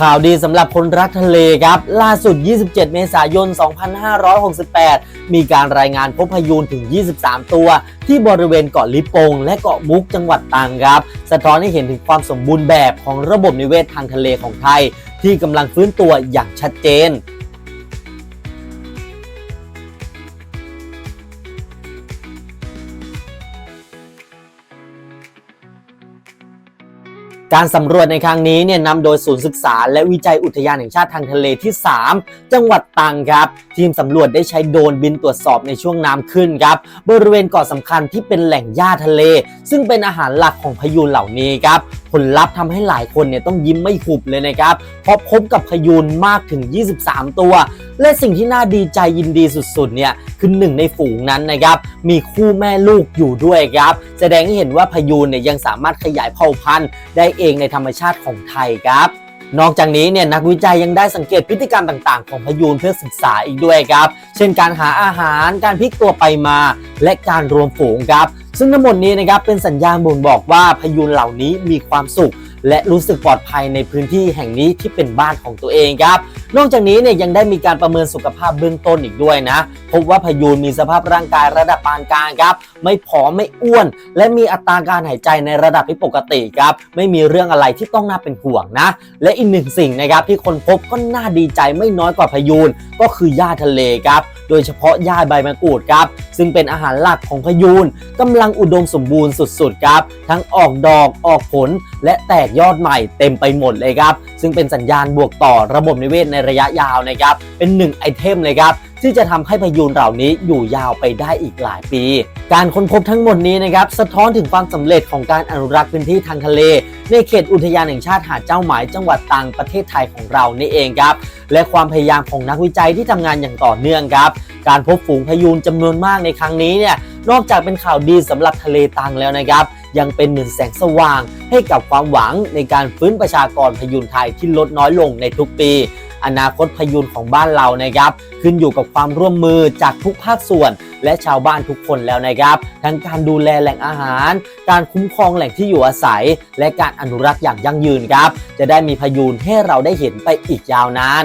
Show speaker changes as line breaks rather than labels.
ข่าวดีสำหรับคนรักทะเลครับ ล่าสุด 27 เมษายน 2568 มีการรายงานพบพายุนถึง 23 ตัว ที่บริเวณเกาะลิปง และเกาะมุกจังหวัดตรังครับ สะท้อนให้เห็นถึงความสมบูรณ์แบบของระบบนิเวศทางทะเลของไทย ที่กำลังฟื้นตัวอย่างชัดเจน การสำรวจในครั้งนี้เนี่ยนำโดยศูนย์ศึกษา และวิจัยอุทยานแห่งชาติทางทะเลที่ 3 จังหวัดตรังครับ ทีมสำรวจได้ใช้โดรนบินตรวจสอบในช่วงน้ำขึ้นครับบริเวณเกาะสำคัญที่เป็นแหล่งหญ้าทะเล ซึ่งเป็นอาหารหลักของพายุนเหล่านี้ครับผลลัพธ์ทำให้หลายคนเนี่ยต้องยิ้มไม่หุบเลยนะครับเพราะพบกับพายุนมากถึง 23 ตัว และสิ่งที่น่าดีใจยินดีสุดๆเนี่ยคือหนึ่งในฝูงนั้นนะครับมีคู่แม่ลูกอยู่ด้วยครับแสดงให้เห็นว่าพายุนเนี่ยยังสามารถขยายเผ่าพันธุ์ได้เองในธรรมชาติของไทยครับ นอกจากนี้เนี่ยนักวิจัยยังได้สังเกตพฤติกรรมต่างๆ ของพยูนเพื่อศึกษาอีกด้วยครับ เช่นการหาอาหาร การพลิกตัวไปมา และการรวมฝูงครับ ซึ่งทั้งหมดนี้นะครับเป็นสัญญาณบ่งบอกว่าพยุนเหล่านี้มีความสุข และรู้สึกปลอดภัยในพื้นที่แห่งนี้ที่เป็นบ้านของตัวเองครับ นอกจากนี้เนี่ยยังได้มีการประเมินสุขภาพเบื้องต้นอีกด้วยนะ พบว่าพยุนมีสภาพร่างกายระดับปานกลางครับ ไม่ผอมไม่อ้วน และมีอัตราการหายใจในระดับที่ปกติครับ ไม่มีเรื่องอะไรที่ต้องน่าเป็นห่วงนะ และอีกหนึ่งสิ่งนะครับที่คนพบก็น่าดีใจไม่น้อยกว่าพยุนก็คือหญ้าทะเลครับ โดยเฉพาะหญ้าใบมะกรูดครับ ซึ่งเป็นอาหารหลักของพยุนกำลังังอุดมสมบูรณ์สุดๆครับ ทั้งออกดอกออกผลและแตกยอดใหม่เต็มไปหมดเลยครับ ซึ่งเป็นสัญญาณบวกต่อระบบนิเวศในระยะยาวนะครับ เป็นหนึ่งไอเทมเลยครับที่จะทำให้พายุนเหล่านี้อยู่ยาวไปได้อีกหลายปี การค้นพบทั้งหมดนี้นะครับสะท้อนถึงความสำเร็จของการอนุรักษ์พื้นที่ทางทะเล ในเขตอุทยานแห่งชาติหาดเจ้าหมายจังหวัดตรังประเทศไทยของเรานี่เองครับ และความพยายามของนักวิจัยที่ทำงานอย่างต่อเนื่องครับ การพบฝูงพายุนจำนวนมากในครั้งนี้เนี่ย นอกจากเป็นข่าวดีสำหรับทะเลตังแล้วนะครับ ยังเป็นเหมือนแสงสว่าง ให้กับความหวังในการฟื้นประชากรพายุนไทยที่ลดน้อยลงในทุกปี อนาคตพายุนของบ้านเรานะครับ ขึ้นอยู่กับความร่วมมือจากทุกภาคส่วน และชาวบ้านทุกคนแล้วนะครับ ทั้งการดูแลแหล่งอาหาร การคุ้มครองแหล่งที่อยู่อาศัย และการอนุรักษ์อย่างยั่งยืนครับ จะได้มีพายุนให้เราได้เห็นไปอีกยาวนาน